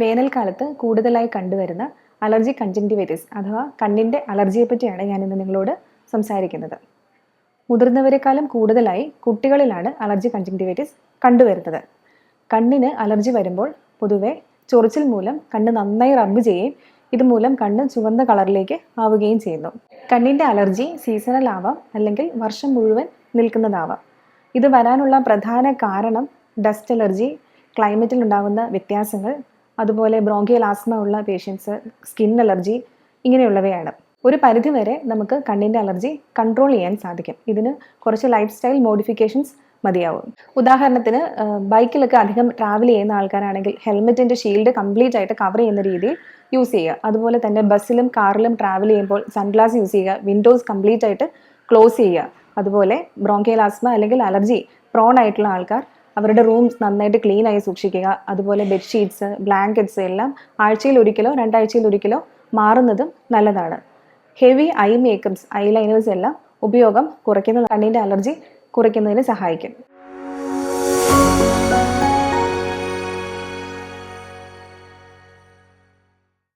വേനൽക്കാലത്ത് കൂടുതലായി കണ്ടുവരുന്ന അലർജി കൺജങ്ടിവൈറ്റിസ് അഥവാ കണ്ണിന്റെ അലർജിയെ പറ്റിയാണ് ഞാൻ ഇന്ന് നിങ്ങളോട് സംസാരിക്കുന്നത്. മുതിർന്നവരെക്കാളും കൂടുതലായി കുട്ടികളിലാണ് അലർജി കൺജങ്ടിവൈറ്റിസ് കണ്ടുവരുന്നത്. കണ്ണിന് അലർജി വരുമ്പോൾ പൊതുവെ ചൊറിച്ചിൽ മൂലം കണ്ണ് നന്നായി റബ്ബ് ചെയ്യുകയും ഇതുമൂലം കണ്ണ് ചുവന്ന കളറിലേക്ക് ആവുകയും ചെയ്യുന്നു. കണ്ണിന്റെ അലർജി സീസണൽ ആവാം അല്ലെങ്കിൽ വർഷം മുഴുവൻ നിൽക്കുന്നതാവാം. ഇത് വരാനുള്ള പ്രധാന കാരണം ഡസ്റ്റ് അലർജി ക്ലൈമറ്റിൽ ഉണ്ടാകുന്ന വ്യത്യാസങ്ങൾ അതുപോലെ ബ്രോങ്കിയൽ ആസ്മ ഉള്ള പേഷ്യൻസ് സ്കിൻ അലർജി ഇങ്ങനെയുള്ളവയാണ്. ഒരു പരിധിവരെ നമുക്ക് കണ്ണിന്റെ അലർജി കൺട്രോൾ ചെയ്യാൻ സാധിക്കും. ഇതിന് കുറച്ച് ലൈഫ് സ്റ്റൈൽ മോഡിഫിക്കേഷൻസ് മതിയാവും. ഉദാഹരണത്തിന് ബൈക്കിലൊക്കെ അധികം ട്രാവൽ ചെയ്യുന്ന ആൾക്കാരാണെങ്കിൽ ഹെൽമെറ്റിന്റെ ഷീൽഡ് കംപ്ലീറ്റ് ആയിട്ട് കവർ ചെയ്യുന്ന രീതിയിൽ യൂസ് ചെയ്യുക. അതുപോലെ തന്നെ ബസ്സിലും കാറിലും ട്രാവൽ ചെയ്യുമ്പോൾ സൺഗ്ലാസ് യൂസ് ചെയ്യുക. വിൻഡോസ് കംപ്ലീറ്റ് ആയിട്ട് ക്ലോസ് ചെയ്യുക. അതുപോലെ ബ്രോങ്കിയൽ ആസ്മ അല്ലെങ്കിൽ അലർജി പ്രോൺ ആയിട്ടുള്ള ആൾക്കാർ അവരുടെ റൂംസ് നന്നായിട്ട് ക്ലീൻ ആയി സൂക്ഷിക്കുക. അതുപോലെ ബെഡ്ഷീറ്റ്സ് ബ്ലാങ്കറ്റ്സ് എല്ലാം ആഴ്ചയിൽ ഒരിക്കലോ രണ്ടാഴ്ചയിൽ ഒരിക്കലോ മാറുന്നതും നല്ലതാണ്. Heavy eye makeups eye liners എല്ലാം ഉപയോഗം കുറയ്ക്കുന്നത് കണ്ണിന്റെ അലർജി കുറയ്ക്കുന്നതിന് സഹായിക്കും.